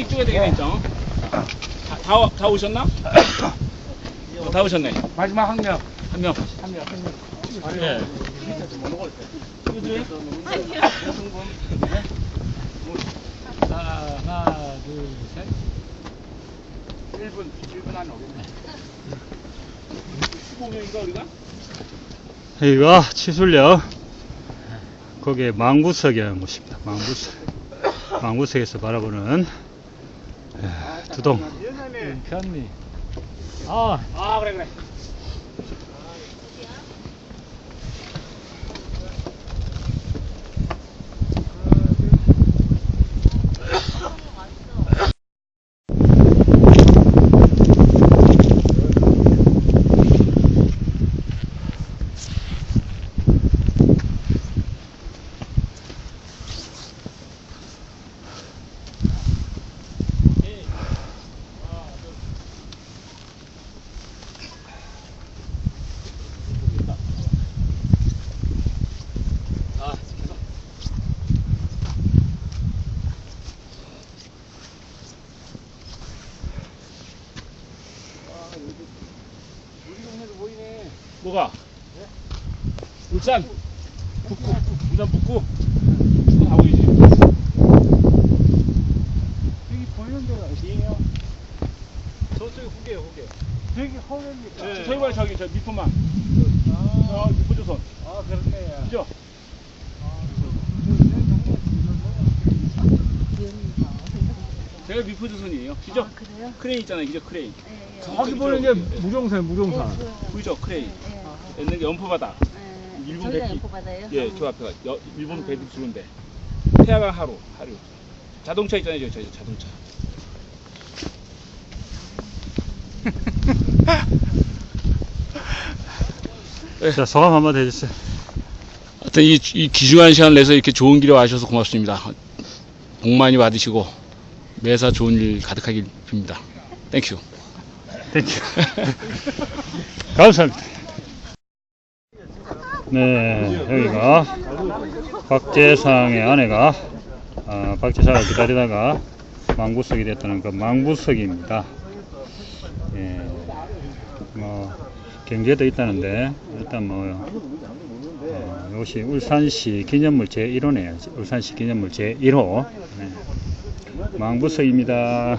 쪽에 되게 있죠. 다, 다, 다 오셨나? 어, 다 오셨네. 마지막 한 명. 한 명. 한 명, 한 명. 예. 하나, 하나, 둘, 셋. 1분, 1분 안에 오겠네. 15명인가 우리가? 여기가 치술역 거기에 망부석이라는 곳입니다. 망부석. 망부석에서 바라보는 에, 두동. 편리. 아, 아 그래 그래. 아 계속. 우리 동네도 뭐가? 울산 북구 울산 북구 북구 다 보이지. 여기 보이는 데가 어디예요? 저쪽에 후계요 후계. 저기 허회입니까? 네. 저희 봐 저기 저 미포만. 아, 어 미포조선. 아, 그렇네. 그죠? 제가 미포조선이에요. 그죠? 그래요? 크레인 있잖아요. 그죠 크레인. 예, 예. 저기 보이는 게 무룡산, 무룡산. 보이죠 크레인. 예, 옛날 연포바다. 예. 일본 저희가 백기. 연포 받아요? 예, 저 앞에가 여, 일본 배들수로인데 태양강 하루 하루. 자동차 있잖아요, 저, 저 자동차. 자, 소감 한번 해주세요. 하여튼 이, 이 귀중한 시간을 내서 이렇게 좋은 길에 와주셔서 고맙습니다. 복 많이 받으시고 매사 좋은 일 가득하길 빕니다. 땡큐. 땡큐. 감사합니다. 네, 여기가 박재상의 아내가 아, 박재상을 기다리다가 망부석이 됐다는 그 망부석입니다. 예, 뭐 경제도 있다는데 일단 뭐 어, 이것이 울산시 기념물 제1호네요. 울산시 기념물 제1호 네. 망부석입니다.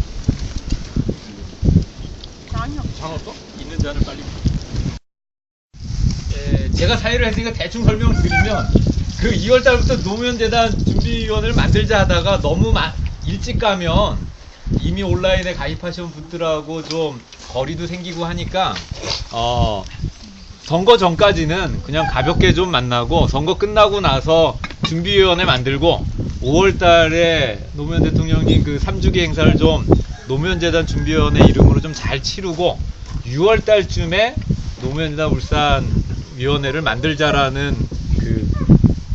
장었어? 있는 잔을 빨리. 예, 제가 사회를 했으니까 대충 설명을 드리면 그 2월 달부터 노무현재단 준비위원회를 만들자 하다가 너무 마- 일찍 가면 이미 온라인에 가입하신 분들하고 좀 거리도 생기고 하니까 어 선거 전까지는 그냥 가볍게 좀 만나고 선거 끝나고 나서 준비위원회 만들고 5월 달에 노무현 대통령님 그 3주기 행사를 좀 노무현재단 준비위원회 이름으로 좀 잘 치르고 6월 달쯤에 노무현재단 울산 위원회를 만들자라는 그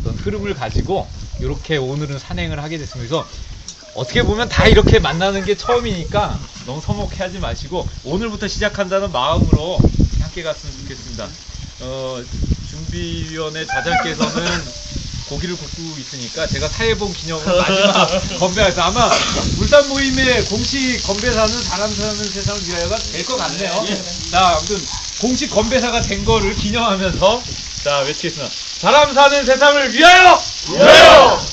어떤 흐름을 가지고 이렇게 오늘은 산행을 하게 됐습니다. 그래서 어떻게 보면 다 이렇게 만나는 게 처음이니까 너무 서먹해하지 마시고 오늘부터 시작한다는 마음으로 함께 갔으면 좋겠습니다. 어, 준비위원회 좌장께서는 고기를 굽고 있으니까 제가 사회봉 기념으로 마지막 건배해서 아마 울산 모임의 공식 건배사는 사람 사는 세상을 위하여가 될 것 같네요. 자, 아무튼 공식 건배사가 된 거를 기념하면서 자 외치겠습니다. 사람 사는 세상을 위하여! 위하여!